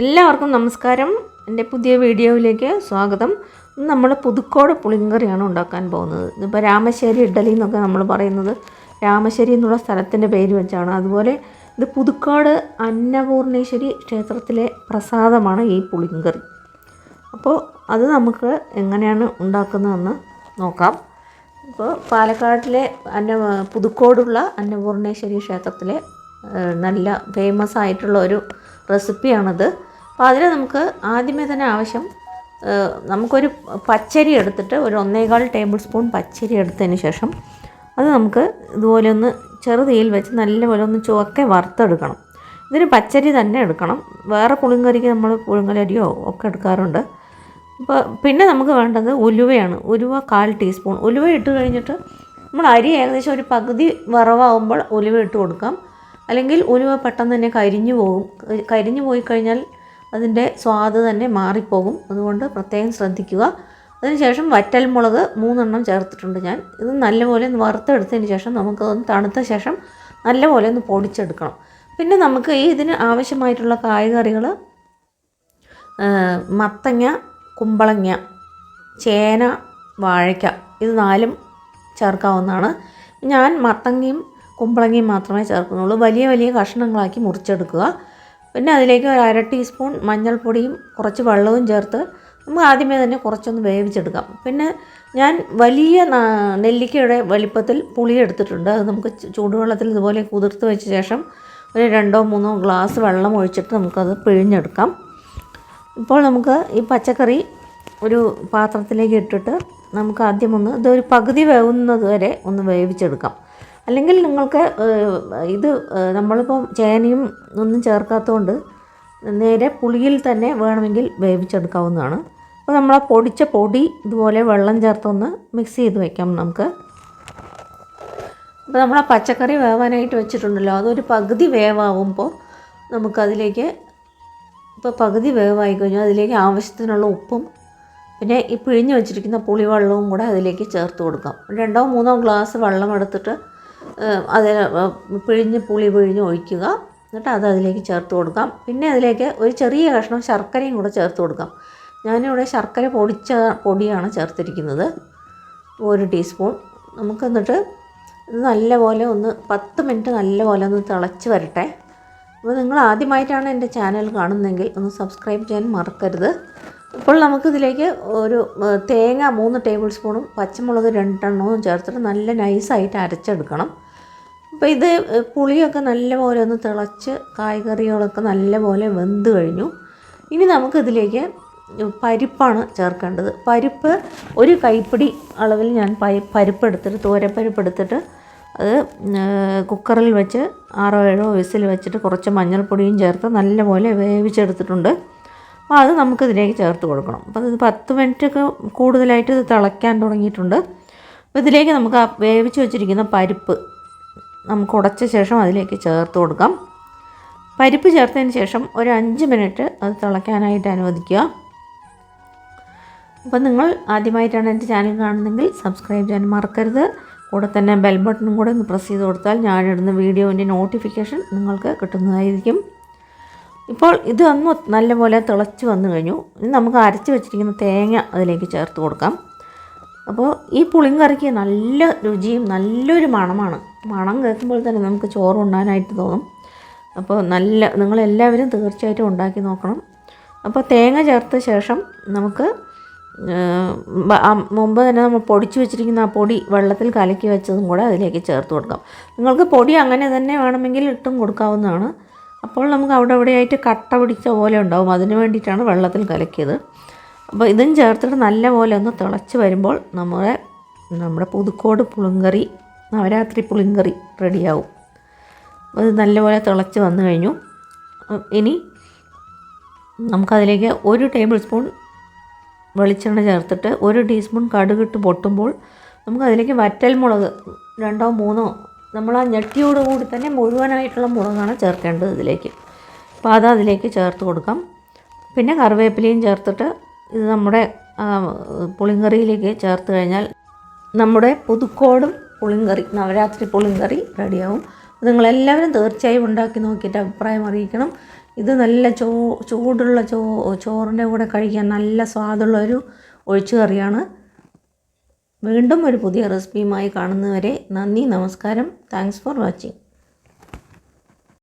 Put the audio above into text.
എല്ലാവർക്കും നമസ്കാരം. എന്റെ പുതിയ വീഡിയോയിലേക്ക് സ്വാഗതം. നമ്മൾ പുതുക്കോട് പുളിങ്കറിയാണ് ഉണ്ടാക്കാൻ പോകുന്നത്. ഇതിപ്പോൾ രാമശ്ശേരി ഇഡ്ഡലി എന്നൊക്കെ നമ്മൾ പറയുന്നത്. രാമശ്ശേരി എന്നുള്ള സ്ഥലത്തിന്റെ പേര് വെച്ചാണ്. അതുപോലെ ഇത് പുതുക്കോട് അന്നപൂർണേശ്വരി ക്ഷേത്രത്തിലെ പ്രസാദമാണ് ഈ പുളിങ്കറി. അപ്പോൾ അത് നമുക്ക് എങ്ങനെയാണ് ഉണ്ടാക്കുന്നതെന്ന് നോക്കാം. ഇപ്പോൾ പാലക്കാട്ടിലെ അന്ന പുതുക്കോടുള്ള അന്നപൂർണേശ്വരി ക്ഷേത്രത്തിലെ നല്ല ഫേമസ് ആയിട്ടുള്ള ഒരു റെസിപ്പിയാണത് അപ്പോൾ അതിന് നമുക്ക് ആദ്യമേ തന്നെ ആവശ്യം നമുക്കൊരു പച്ചരി എടുത്തിട്ട് ഒരു ഒന്നേകാൽ ടേബിൾ സ്പൂൺ പച്ചരി എടുത്തതിന് ശേഷം അത് നമുക്ക് ഇതുപോലെ ഒന്ന് ചെറുതീയിൽ വെച്ച് നല്ലപോലെ ഒന്ന് ചുവക്കെ വറുത്തെടുക്കണം. ഇതിന് പച്ചരി തന്നെ എടുക്കണം. വേറെ പുളിങ്കറിക്ക് നമ്മൾ പുളിങ്കലരിയോ ഒക്കെ എടുക്കാറുണ്ട്. അപ്പോൾ പിന്നെ നമുക്ക് വേണ്ടത് ഉലുവയാണ്. ഉലുവ കാൽ ടീസ്പൂൺ. ഉലുവ ഇട്ട് കഴിഞ്ഞിട്ട് നമ്മൾ അരി ഏകദേശം ഒരു പകുതി വറവാകുമ്പോൾ ഉലുവ ഇട്ട് കൊടുക്കാം. അല്ലെങ്കിൽ ഉലുവ പെട്ടെന്ന് തന്നെ കരിഞ്ഞു പോകും. കരിഞ്ഞു പോയി കഴിഞ്ഞാൽ അതിന്റെ സ്വാദ് തന്നെ മാറിപ്പോകും. അതുകൊണ്ട് പ്രത്യേകം ശ്രദ്ധിക്കുക. അതിനുശേഷം വറ്റൽമുളക് മൂന്നെണ്ണം ചേർത്തിട്ടുണ്ട് ഞാൻ. ഇത് നല്ലപോലെ ഒന്ന് വറുത്തെടുത്തതിന് ശേഷം നമുക്കതൊന്ന് തണുത്ത ശേഷം നല്ലപോലെ ഒന്ന് പൊടിച്ചെടുക്കണം. പിന്നെ നമുക്ക് ഈ ഇതിന് ആവശ്യമായിട്ടുള്ള കായ്കറികൾ മത്തങ്ങ കുമ്പളങ്ങ ചേന വാഴയ്ക്ക ഇത് നാലും ചേർക്കാവുന്നതാണ്. ഞാൻ മത്തങ്ങയും കുമ്പളങ്ങയും മാത്രമേ ചേർക്കുന്നുള്ളൂ. വലിയ വലിയ കഷ്ണങ്ങളാക്കി മുറിച്ചെടുക്കുക. പിന്നെ അതിലേക്ക് ഒരു അര ടീസ്പൂൺ മഞ്ഞൾപ്പൊടിയും കുറച്ച് വെള്ളവും ചേർത്ത് നമുക്ക് ആദ്യമേ തന്നെ കുറച്ചൊന്ന് വേവിച്ചെടുക്കാം. പിന്നെ ഞാൻ വലിയ നെല്ലിക്കയുടെ വലിപ്പത്തിൽ പുളി എടുത്തിട്ടുണ്ട്. അത് നമുക്ക് ചൂടുവെള്ളത്തിൽ ഇതുപോലെ കുതിർത്ത് വെച്ച ശേഷം ഒരു രണ്ടോ മൂന്നോ ഗ്ലാസ് വെള്ളം ഒഴിച്ചിട്ട് നമുക്കത് പിഴിഞ്ഞെടുക്കാം. ഇപ്പോൾ നമുക്ക് ഈ പച്ചക്കറി ഒരു പാത്രത്തിലേക്ക് ഇട്ടിട്ട് നമുക്ക് ആദ്യം ഒന്ന് ഇതൊരു പകുതി വേവുന്നത് വരെ ഒന്ന് വേവിച്ചെടുക്കാം. അല്ലെങ്കിൽ നിങ്ങൾക്ക് ഇത് നമ്മളിപ്പം ചേനയും ഒന്നും ചേർക്കാത്തതുകൊണ്ട് നേരെ പുളിയിൽ തന്നെ വേണമെങ്കിൽ വേവിച്ചെടുക്കാവുന്നതാണ്. അപ്പോൾ നമ്മൾ ആ പൊടിച്ച പൊടി ഇതുപോലെ വെള്ളം ചേർത്തൊന്ന് മിക്സ് ചെയ്ത് വയ്ക്കാം നമുക്ക്. അപ്പോൾ നമ്മൾ ആ പച്ചക്കറി വേവാനായിട്ട് വെച്ചിട്ടുണ്ടല്ലോ അതൊരു പകുതി വേവാകുമ്പോൾ നമുക്കതിലേക്ക് ഇപ്പോൾ പകുതി വേവായി കഴിഞ്ഞാൽ അതിലേക്ക് ആവശ്യത്തിനുള്ള ഉപ്പും പിന്നെ ഈ പിഴിഞ്ഞ് വെച്ചിരിക്കുന്ന പുളിവെള്ളവും കൂടെ അതിലേക്ക് ചേർത്ത് കൊടുക്കാം. രണ്ടോ മൂന്നോ ഗ്ലാസ് വെള്ളം എടുത്തിട്ട് അതിൽ പിഴിഞ്ഞ് പുളി പിഴിഞ്ഞ് ഒഴിക്കുക. എന്നിട്ട് അത് അതിലേക്ക് ചേർത്ത് കൊടുക്കാം. പിന്നെ അതിലേക്ക് ഒരു ചെറിയ കഷ്ണം ശർക്കരയും കൂടെ ചേർത്ത് കൊടുക്കാം. ഞാനിവിടെ ശർക്കര പൊടിച്ച പൊടിയാണ് ചേർത്തിരിക്കുന്നത്. ഒരു ടീസ്പൂൺ. നമുക്ക് എന്നിട്ട് നല്ലപോലെ ഒന്ന് പത്ത് മിനിറ്റ് നല്ലപോലെ ഒന്ന് തിളച്ച് വരട്ടെ. അപ്പോൾ നിങ്ങൾ ആദ്യമായിട്ടാണ് എന്റെ ചാനൽ കാണുന്നതെങ്കിൽ ഒന്ന് സബ്സ്ക്രൈബ് ചെയ്യാൻ മറക്കരുത്. ഇപ്പോൾ നമുക്കിതിലേക്ക് ഒരു തേങ്ങ മൂന്ന് ടേബിൾ സ്പൂണും പച്ചമുളക് രണ്ടെണ്ണവും ചേർത്തിട്ട് നല്ല നൈസായിട്ട് അരച്ചെടുക്കണം. അപ്പോൾ ഇത് പുളിയൊക്കെ നല്ലപോലെ ഒന്ന് തിളച്ച് കായ്കറികളൊക്കെ നല്ലപോലെ വെന്ത് കഴിഞ്ഞു. ഇനി നമുക്കിതിലേക്ക് പരിപ്പാണ് ചേർക്കേണ്ടത്. പരിപ്പ് ഒരു കൈപ്പിടി അളവിൽ ഞാൻ പരിപ്പ് എടുത്തിട്ട് തോരപ്പരിപ്പ് എടുത്തിട്ട് അത് കുക്കറിൽ വെച്ച് ആറോ ഏഴോ വിസിൽ വെച്ചിട്ട് കുറച്ച് മഞ്ഞൾപ്പൊടിയും ചേർത്ത് നല്ലപോലെ വേവിച്ചെടുത്തിട്ടുണ്ട്. അപ്പോൾ അത് നമുക്കിതിലേക്ക് ചേർത്ത് കൊടുക്കണം. അപ്പോൾ ഇത് പത്ത് മിനിറ്റൊക്കെ കൂടുതലായിട്ട് ഇത് തിളയ്ക്കാൻ തുടങ്ങിയിട്ടുണ്ട്. അപ്പോൾ ഇതിലേക്ക് നമുക്ക് ആ വേവിച്ച് വെച്ചിരിക്കുന്ന പരിപ്പ് നമുക്ക് ഉടച്ച ശേഷം അതിലേക്ക് ചേർത്ത് കൊടുക്കാം. പരിപ്പ് ചേർത്തതിന് ശേഷം ഒരു അഞ്ച് മിനിറ്റ് അത് തിളയ്ക്കാനായിട്ട് അനുവദിക്കുക. അപ്പോൾ നിങ്ങൾ ആദ്യമായിട്ടാണ് എന്റെ ചാനൽ കാണുന്നതെങ്കിൽ സബ്സ്ക്രൈബ് ചെയ്യാൻ മറക്കരുത്. കൂടെ തന്നെ ബെൽ ബട്ടണും കൂടെ ഒന്ന് പ്രസ് ചെയ്ത് കൊടുത്താൽ ഞാനിടുന്ന വീഡിയോന്റെ നോട്ടിഫിക്കേഷൻ നിങ്ങൾക്ക് കിട്ടുന്നതായിരിക്കും. ഇപ്പോൾ ഇത് ഒന്ന് നല്ലപോലെ തിളച്ച് വന്നു കഴിഞ്ഞു. ഇനി നമുക്ക് അരച്ച് വെച്ചിരിക്കുന്ന തേങ്ങ അതിലേക്ക് ചേർത്ത് കൊടുക്കാം. അപ്പോൾ ഈ പുളിങ്കറിക്ക് നല്ല രുചിയും നല്ലൊരു മണമാണ്. മണം കേൾക്കുമ്പോൾ തന്നെ നമുക്ക് ചോറ് ഉണ്ണാനായിട്ട് തോന്നും. അപ്പോൾ നല്ല നിങ്ങളെല്ലാവരും തീർച്ചയായിട്ടും ഉണ്ടാക്കി നോക്കണം. അപ്പോൾ തേങ്ങ ചേർത്ത ശേഷം നമുക്ക് മുമ്പ് തന്നെ നമ്മൾ പൊടിച്ച് വെച്ചിരിക്കുന്ന ആ പൊടി വെള്ളത്തിൽ കലക്കി വെച്ചതും കൂടെ അതിലേക്ക് ചേർത്ത് കൊടുക്കാം. നിങ്ങൾക്ക് പൊടി അങ്ങനെ തന്നെ വേണമെങ്കിൽ ഇട്ടും കൊടുക്കാവുന്നതാണ്. അപ്പോൾ നമുക്ക് അവിടെ അവിടെയായിട്ട് കട്ട പിടിച്ച പോലെ ഉണ്ടാവും. അതിന് വേണ്ടിയിട്ടാണ് വെള്ളത്തിൽ കലക്കിയത്. അപ്പോൾ ഇതും ചേർത്തിട്ട് നല്ലപോലെ ഒന്ന് തിളച്ച് വരുമ്പോൾ നമ്മുടെ നമ്മുടെ പുതുക്കോട് പുളിങ്കറി നവരാത്രി പുളിങ്കറി റെഡിയാവും. ഇത് നല്ലപോലെ തിളച്ച് വന്നു കഴിഞ്ഞു. ഇനി നമുക്കതിലേക്ക് ഒരു ടേബിൾ സ്പൂൺ വെളിച്ചെണ്ണ ചേർത്തിട്ട് ഒരു ടീസ്പൂൺ കടുകിട്ട് പൊട്ടുമ്പോൾ നമുക്കതിലേക്ക് വറ്റൽമുളക് രണ്ടോ മൂന്നോ നമ്മൾ ആ ഞെട്ടിയോട് കൂടി തന്നെ മുഴുവനായിട്ടുള്ള മുളകാണ് ചേർക്കേണ്ടത് ഇതിലേക്ക്. അപ്പോൾ അത് അതിലേക്ക് ചേർത്ത് കൊടുക്കാം. പിന്നെ കറിവേപ്പിലയും ചേർത്തിട്ട് ഇത് നമ്മുടെ പുളിങ്കറിയിലേക്ക് ചേർത്ത് കഴിഞ്ഞാൽ നമ്മുടെ പുതുക്കോടും പുളിങ്കറി നവരാത്രി പുളിങ്കറി റെഡിയാവും. നിങ്ങളെല്ലാവരും തീർച്ചയായും ഉണ്ടാക്കി നോക്കിയിട്ട് അഭിപ്രായം അറിയിക്കണം. ഇത് നല്ല ചോ ചൂടുള്ള ചോ ചോറിന്റെ കൂടെ കഴിക്കാൻ നല്ല സ്വാദുള്ള ഒരു ഒഴിച്ചു കറിയാണ് വീണ്ടും ഒരു പുതിയ റെസിപ്പിയുമായി കാണുന്നവരെ നന്ദി നമസ്കാരം. Thanks for watching.